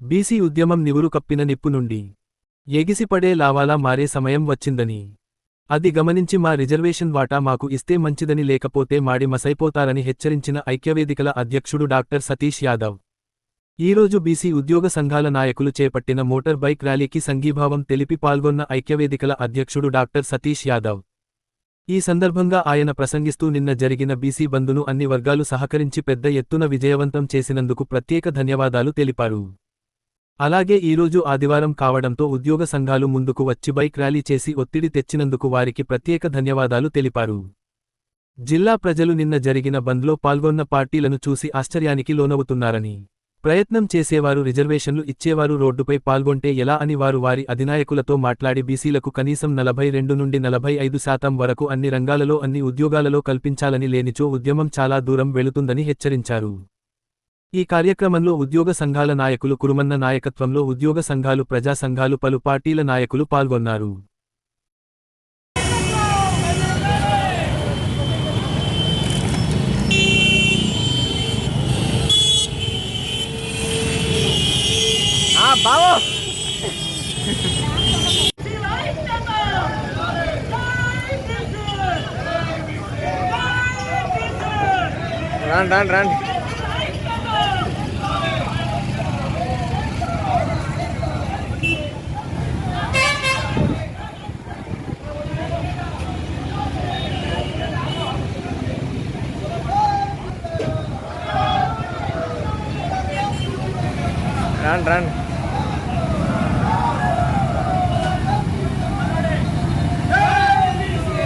BC ఉద్యమం నివురు కప్పిన నిప్పు నుండి ఎగిసిపడే లావాలా మారే సమయం వచ్చిందని. అది గమనించి మా రిజర్వేషన్ వాటా మాకు ఇస్తే మంచిదని లేకపోతే మాడి మసైపోతారని హెచ్చరించిన ఐక్యవేదికల అధ్యక్షుడు డాక్టర్ సతీష్ యాదవ్. ఈరోజు బీసీ ఉద్యోగ సంఘాల నాయకులు చేపట్టిన మోటార్ బైక్ ర్యాలీకి సంఘీభావం తెలిపి పాల్గొన్న ఐక్యవేదికల అధ్యక్షుడు డాక్టర్ సతీష్ యాదవ్. ఈ సందర్భంగా ఆయన ప్రసంగిస్తూ నిన్న జరిగిన బీసీ బంధును అన్ని వర్గాలు సహకరించి పెద్ద ఎత్తున విజయవంతం చేసినందుకు ప్రత్యేక ధన్యవాదాలు తెలిపారు. అలాగే ఈరోజు ఆదివారం కావడంతో ఉద్యోగ సంఘాలు ముందుకు వచ్చి బైక్ ర్యాలీ చేసి ఒత్తిడి తెచ్చినందుకు వారికి ప్రత్యేక ధన్యవాదాలు తెలిపారు. జిల్లా ప్రజలు నిన్న జరిగిన బంద్లో పాల్గొన్న పార్టీలను చూసి ఆశ్చర్యానికి లోనవుతున్నారని ప్రయత్నం చేసేవారు రిజర్వేషన్లు ఇచ్చేవారు రోడ్డుపై పాల్గొంటే ఎలా అని వారు వారి అధినాయకులతో మాట్లాడి బీసీలకు కనీసం నలభై రెండు నుండి నలభై ఐదు శాతం వరకు అన్ని రంగాలలో అన్ని ఉద్యోగాలలో కల్పించాలని లేనిచో ఉద్యమం చాలా దూరం వెళుతుందని హెచ్చరించారు. ఈ కార్యక్రమంలో ఉద్యోగ సంఘాల నాయకులు కురుమన్న నాయకత్వంలో ఉద్యోగ సంఘాలు ప్రజా సంఘాలు పలు పార్టీల నాయకులు పాల్గొన్నారు. రండి రండి రండి. రండి రండి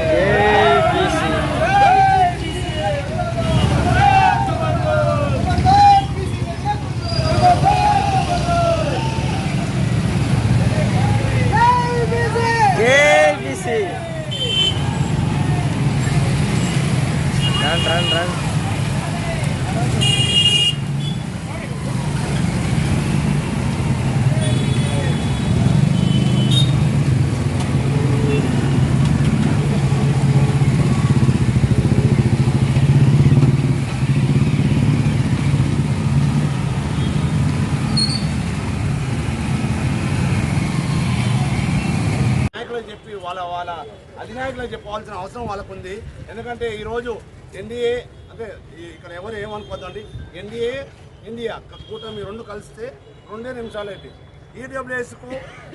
ఏబీసీ ఏబీసీ రండి రండి రండి నాయకులకు చెప్పి వాళ్ళ అధినాయకులకు చెప్పాల్సిన అవసరం వాళ్ళకు ఉంది ఎందుకంటే ఈరోజు ఎన్డీఏ అంటే ఇక్కడ ఎవరు ఏమనుకోద్దండి? ఎన్డీఏ ఇండియా కూటమి రెండు కలిస్తే రెండే నిమిషాలు అయితే ఈడబ్ల్యూఎస్కు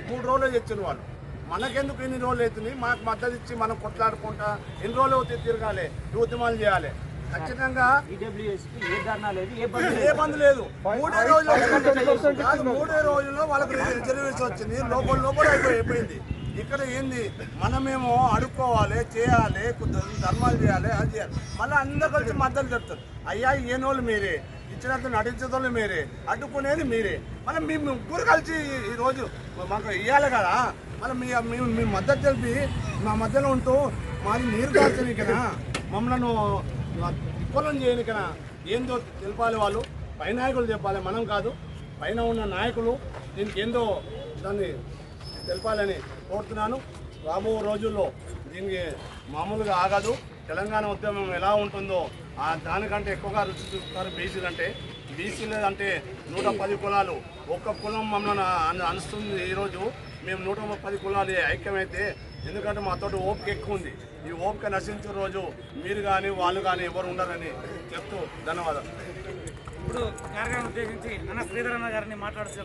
మూడు రోజులు తెచ్చిన వాళ్ళు. మనకెందుకు ఎన్ని రోజులు అవుతుంది మనకు మద్దతు ఇచ్చి మనం కొట్లాడుకుంటా ఎన్ని రోజులు అవుతాయి తిరగాలి? ఈ ఉద్యమాలు చేయాలి. ఖచ్చితంగా ఈడబ్ల్యూఎస్కి ఏ బంద్ లేదు. మూడే రోజుల్లో కాదు, మూడే రోజుల్లో వాళ్ళకి రిజర్వేషన్ వచ్చింది. లోపల లోపల అయిపోయి అయిపోయింది. ఇక్కడ ఏంది? మనమేమో అడుక్కోవాలి చేయాలి ధర్మాలు చేయాలి అది చేయాలి. మళ్ళీ అందరు కలిసి మద్దతు చెప్తారు. అయ్యా ఏనోళ్ళు మీరే ఇచ్చినంత నటించదోళ్ళు మీరే అడ్డుకునేది మీరే. మనం మీ ముగ్గురు కలిసి ఈరోజు మాకు ఇవ్వాలి కదా? మనం మీ మీ- మీ మద్దతు తెలిపి మా మధ్యలో ఉంటూ మాది నీరు కాల్చని కదా మమ్మల్ని విఫలం చేయని కదా ఏందో తెలపాలి వాళ్ళు. పై నాయకులు చెప్పాలి మనం కాదు. పైన ఉన్న నాయకులు దీనికి ఏందో దాన్ని తెలపాలని కోరుతున్నాను. రాబో రోజుల్లో దీనికి మామూలుగా ఆగదు. తెలంగాణ ఉద్యమం ఎలా ఉంటుందో దానికంటే ఎక్కువగా రుచి చూస్తారు బీసీలు అంటే. బీసీలు అంటే నూట పది కులాలు. ఒక్క కులం మమ్మల్ని అనుస్తుంది ఈరోజు. మేము నూట పది కులాలు ఐక్యమైతే ఎందుకంటే మాతో ఓపిక ఎక్కువ ఉంది. ఈ ఓపిక నశించిన రోజు మీరు కానీ వాళ్ళు కానీ ఎవరు ఉండరని చెప్తూ ధన్యవాదాలు. ఇప్పుడు కార్యక్రమం ఉద్దేశించి అన్న శ్రీధరన్న గారిని మాట్లాడుతున్నారు